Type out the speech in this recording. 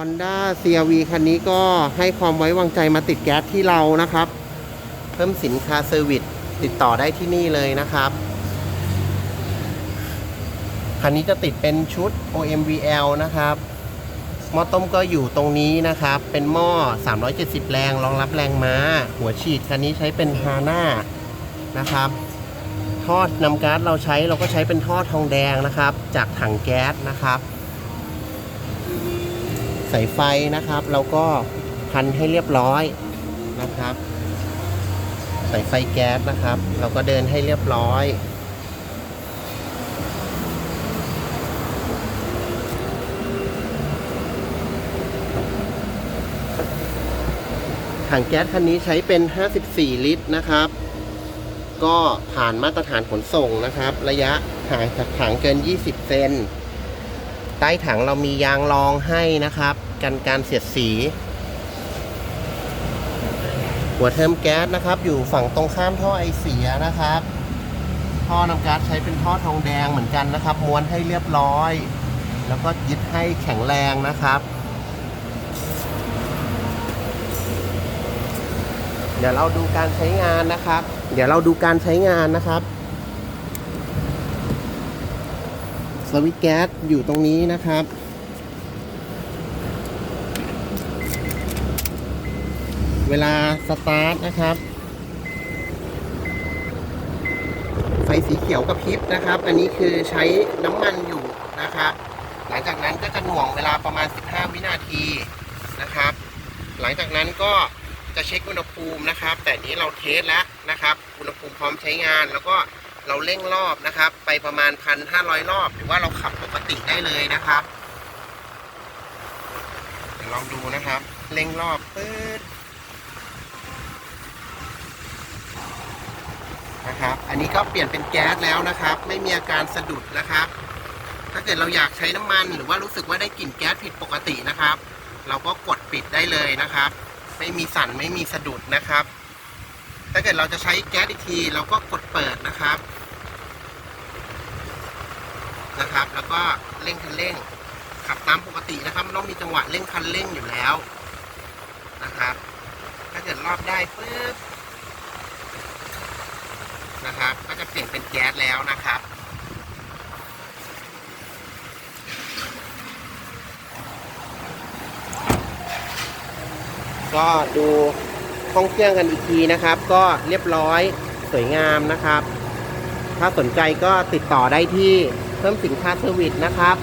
Honda CRV คันนี้ก็ให้ความไว้วางใจมาติดแก๊สที่เรานะครับ เพิ่มสินค้าเซอร์วิสติดต่อได้ที่นี่เลยนะครับ คันนี้จะติดเป็นชุด OMVL นะครับหม้อต้มก็อยู่ตรงนี้นะครับ เป็นหม้อ 370 แรง รองรับแรงม้า หัวฉีดคันนี้ใช้เป็นฮาน่านะครับทอดนำก๊าซเราใช้เราก็ใช้เป็นทอดทองแดงนะครับ จากถังแก๊สนะครับ สายไฟนะครับ เราก็พันให้เรียบร้อยนะครับ สายไฟแก๊สนะครับ เราก็เดินให้เรียบร้อยถังแก๊สคันนี้ใช้เป็น 54 ลิตรนะครับ ก็ผ่านมาตรฐานขนส่งนะครับ ระยะห่างจากถังเกิน 20 เซน ใต้ถังเรามียางรองให้นะครับ กันการเสียดสี หัวเทอมแก๊สนะครับ อยู่ฝั่งตรงข้ามท่อไอเสียนะครับ ท่อนำก๊าซใช้เป็นท่อทองแดงเหมือนกันนะครับ ม้วนให้เรียบร้อย แล้วก็ยึดให้แข็งแรงนะครับ เดี๋ยวเราดูการใช้งานนะครับ เดี๋ยวเราดูการใช้งานนะครับ สวิตแก๊สอยู่ตรงนี้นะครับ เวลาสตาร์ทนะครับ ไฟสีเขียวกับพริบนะครับ อันนี้คือใช้น้ำมันอยู่นะครับ หลังจากนั้นก็จะหน่วงเวลาประมาณ 15 วินาทีนะครับ หลังจากนั้นก็จะเช็คอุณหภูมินะครับ แต่นี้เราเทสแล้วนะครับ อุณหภูมิพร้อมใช้งานแล้วก็ เราเร่งรอบนะครับ ไปประมาณ1,500รอบ หรือว่าเราขับปกติได้เลยนะครับเดี๋ยวลองดูนะครับ เร่งรอบปื๊ดนะครับ อันนี้ก็เปลี่ยนเป็นแก๊สแล้วนะครับ ไม่มีอาการสะดุดนะครับ ถ้าเกิดเราอยากใช้น้ำมันหรือว่ารู้สึกว่าได้กลิ่นแก๊สผิดปกตินะครับ เราก็กดปิดได้เลยนะครับ ไม่มีสั่นไม่มีสะดุดนะครับ ถ้าเกิดเราจะใช้แก๊สอีกที เราก็กดเปิดนะครับนะครับ แล้วก็เร่งคันเร่ง ขับตามปกตินะครับมันต้องมีจังหวะเร่งคันเร่งอยู่แล้วนะครับ ถ้าเกิดรอบได้ปุ๊บนะครับ ก็จะเปลี่ยนเป็นแก๊สแล้วนะครับก็ดู ห้องเครื่องกันอีกทีนะครับ ก็เรียบร้อยสวยงามนะครับ ถ้าสนใจก็ติดต่อได้ที่เพิ่มสินค้าเซอร์วิสนะครับ